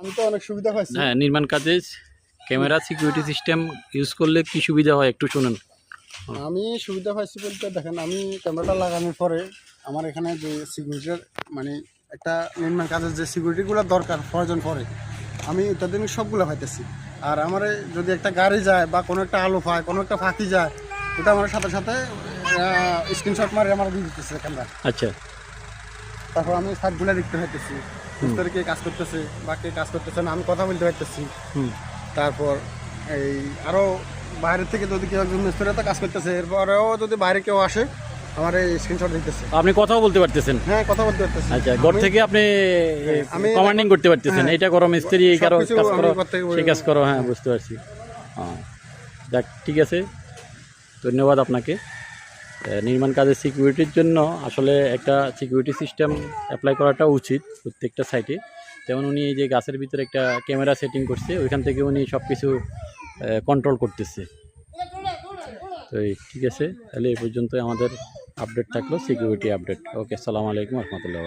আমি তো অনেক সুবিধা পাইছি। হ্যাঁ নির্মাণ কাজে ক্যামেরা সিকিউরিটি সিস্টেম ইউজ করলে কি সুবিধা হয় একটু শুনুন। আমি সুবিধা পাইছি বলতে দেখেন আমি ক্যামেরাটা লাগানোর পরে আমার এখানে যে সিকিউরিটির মানে একটা নির্মাণ কাজের যে সিকিউরিটিগুলো দরকার প্রয়োজন পড়ে আমি অত্যাধুনিক সবগুলো পাইতেছি। আর আমার যদি একটা গাড়ি যায় বা কোনো একটা আলো পায় কোনো একটা ফাঁকি যায় ওটা আমার সাথে সাথে স্ক্রিনশট মারে আমার দিয়ে দিতেছে ক্যামেরা। আচ্ছা। তারপর আমি সাইটগুলো দেখতে পাইতেছি। কে কাজ করতেছে বা কে কাজ করতেছে না আমি কথা বলতে পারতেছি। হুম। তারপর এই আরও বাইরে থেকে যদি কেউ একজন মিস্ত্রিতে কাজ করতেছে এরপরেও যদি বাইরে কেউ আসে আমার এই স্ক্রিনশট দিতেছে। আপনি কথাও বলতে পারতেছেন? হ্যাঁ কথা বলতে পারতেছি। আচ্ছা ঘর থেকে আপনি আমি- কমান্ডিং করতে পারতেছেন। হ্যাঁ। এটা করো মিস্ত্রি এই কারও কাজ করো সেই কাজ করো হ্যাঁ বুঝতে পারছি। হ্যাঁ যাক ঠিক আছে। ধন্যবাদ আপনাকে। নির্মাণ কাজের সিকিউরিটির জন্য আসলে একটা সিকিউরিটি সিস্টেম অ্যাপ্লাই করাটা উচিত প্রত্যেকটা সাইটে যেমন উনি যে গাছের ভিতরে একটা ক্যামেরা সেটিং করছে, ওইখান থেকে উনি সব কিছু কন্ট্রোল করতেছে। তো ঠিক আছে? তাহলে এই পর্যন্ত আমাদের আপডেট থাকল সিকিউরিটি আপডেট ওকে আসসালামু আলাইকুম, রহমতুল্লাহ